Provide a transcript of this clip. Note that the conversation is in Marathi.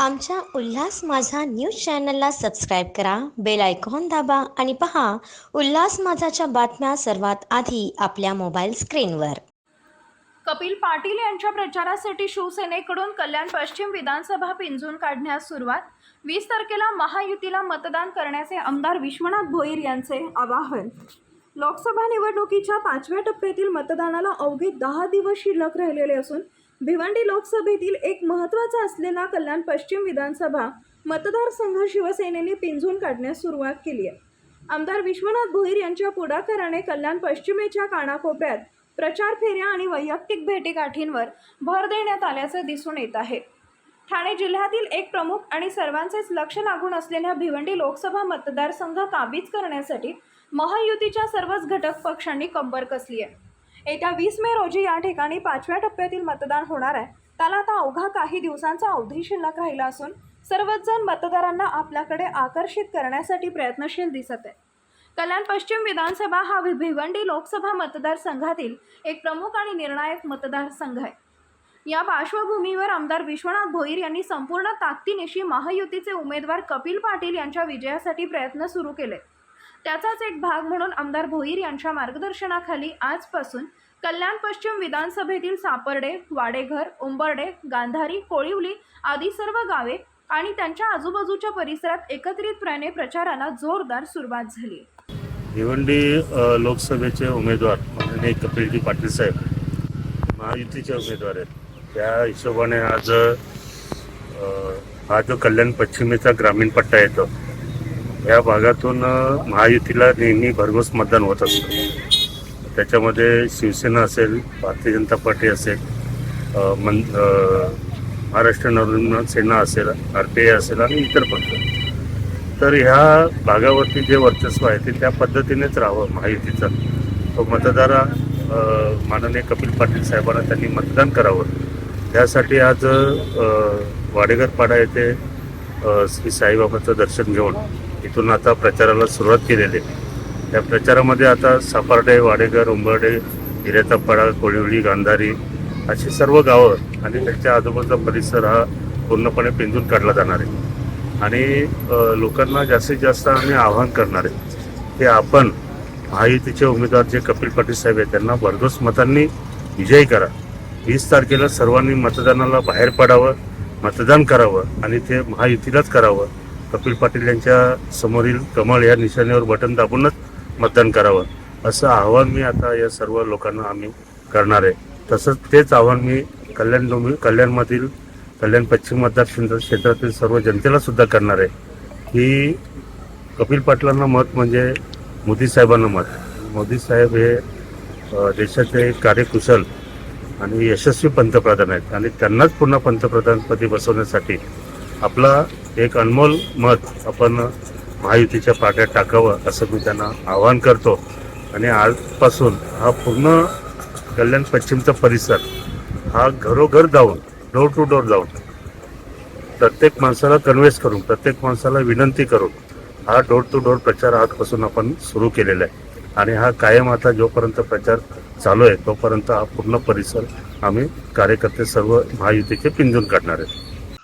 आमच्या उल्हास माझा न्यूज चॅनलला सबस्क्राईब करा बेल आयकॉन दाबा आणि पहा उल्हास माझाच्या बातम्या सर्वात आधी आपल्या मोबाईल स्क्रीनवर. कपिल पाटील यांच्या प्रचारासाठी शिवसेनेकडून कल्याण पश्चिम विधानसभा पिंजून काढण्यास सुरुवात. वीस तारखेला महायुतीला मतदान करण्याचे आमदार विश्वनाथ भोईर यांचे आवाहन. लोकसभा निवडणुकीच्या पाचव्या टप्प्यातील मतदानाला अवघे दहा दिवस शिल्लक राहिलेले असून भिवंडी लोकसभेतील एक महत्त्वाचा असलेला कल्याण पश्चिम विधानसभा मतदारसंघ शिवसेनेने पिंजून काढण्यास सुरुवात केली आहे. आमदार विश्वनाथ भोईर यांच्या पुढाकाराने कल्याण पश्चिमेच्या कानाकोपऱ्यात प्रचार फेऱ्या आणि वैयक्तिक भेटीगाठींवर भर देण्यात आल्याचं दिसून येत आहे. ठाणे जिल्ह्यातील एक प्रमुख आणि सर्वांचेच लक्ष लागून असलेल्या भिवंडी लोकसभा मतदारसंघ काबीज करण्यासाठी महायुतीच्या सर्वच घटक पक्षांनी कंबर कसली आहे. येत्या वीस मे रोजी या ठिकाणी पाचव्या टप्प्यातील मतदान होणार आहे. त्याला आता अवघा काही दिवसांचा अवधी शिल्लक राहिला असून सर्वच जण मतदारांना आपल्याकडे आकर्षित करण्यासाठी प्रयत्नशील दिसत आहे. कल्याण पश्चिम विधानसभा हा भिवंडी लोकसभा मतदारसंघातील एक प्रमुख आणि निर्णायक मतदारसंघ आहे. या पार्श्वभूमीवर आमदार विश्वनाथ भोईर यांनी संपूर्ण ताकदीनिशी महायुतीचे उमेदवार कपिल पाटील यांच्या विजयासाठी प्रयत्न सुरू केले. त्याचाच एक भाग म्हणून आमदार भोईर यांच्या मार्गदर्शनाखाली आजपासून कल्याण पश्चिम विधानसभेतील सापर्डे वाडेघर उंबर्डे गांधारी कोळिवली आदी सर्व गावे आणि त्यांच्या आजूबाजूच्या परिसरात एकत्रितपणे प्रचाराला जोरदार सुरुवात झाली. भिवंडी लोकसभेचे उमेदवार माननीय कपिलजी पाटील साहेब महायुतीचे उमेदवार आहेत. त्या हिशोबाने आज हा जो कल्याण पश्चिमेचा ग्रामीण पट्टा येतो या भागातून महायुतीला नेहमी भरघोस मतदान होत असतं. त्याच्यामध्ये शिवसेना असेल भारतीय जनता पार्टी असेल मन महाराष्ट्र नवनिर्माण सेना असेल आर पी आय असेल आणि इतर पक्ष. तर ह्या भागावरती जे वर्चस्व आहे ते त्या पद्धतीनेच राहावं महायुतीचं. तो मतदार माननीय कपिल पाटील साहेबांना त्यांनी मतदान करावं. त्यासाठी आज वाडेगरपाडा वाडेघर पाडा येथे श्री साईबाबाचं दर्शन घेऊन इथून आता प्रचाराला सुरुवात केलेली आहे. त्या प्रचारामध्ये आता सापार्डे वाडेघर उंबर्डे हिरेतापाडा कोळीवळी गांधारी अशी सर्व गावं आणि त्यांच्या आजूबाजूचा परिसर हा पूर्णपणे पिंजून काढला जाणार आहे. आणि लोकांना जास्तीत जास्त आम्ही आवाहन करणार आहे की आपण महायुतीचे उमेदवार जे कपिल पाटील साहेब आहेत त्यांना भरघोस मतांनी विजयी करा. वीस तारखेला सर्वांनी मतदानाला बाहेर पडावं मतदान करावं आणि ते महायुतीलाच करावं. कपिल पाटील यांच्या समोरील कमळ या निशाणीवर बटन दाबूनच मतदान करावं. असं आव्हान मी आता या सर्व लोकांना आम्ही करणार आहे. तसंच तेच आव्हान मी कल्याण डोंबी कल्याणमधील कल्याण पश्चिम मतदारसंघ क्षेत्रातील सर्व जनतेला सुद्धा करणार आहे. की कपिल पाटलांना मत म्हणजे मोदी साहेबांना मत. मोदी साहेब हे देशाचे कार्यकुशल आणि यशस्वी पंतप्रधान आहेत. आणि त्यांनाच पुन्हा पंतप्रधानपदी बसवण्यासाठी आपला एक अनमोल मत आपण महायुतीच्या पाट्यात टाकावं असं मी त्यांना आवाहन करतो. आणि आजपासून हा पूर्ण कल्याण पश्चिमचा परिसर हा घरोघर जाऊन डोर टू डोर जाऊन प्रत्येक माणसाला कन्व्हेन्स करून प्रत्येक माणसाला विनंती करून हा डोर टू डोर प्रचार आजपासून आपण सुरू केलेला आहे. आणि हा कायम आता जोपर्यंत प्रचार चालू आहे तोपर्यंत हा पूर्ण परिसर आम्ही कार्यकर्ते सर्व महायुतीचे पिंजून काढणार आहे.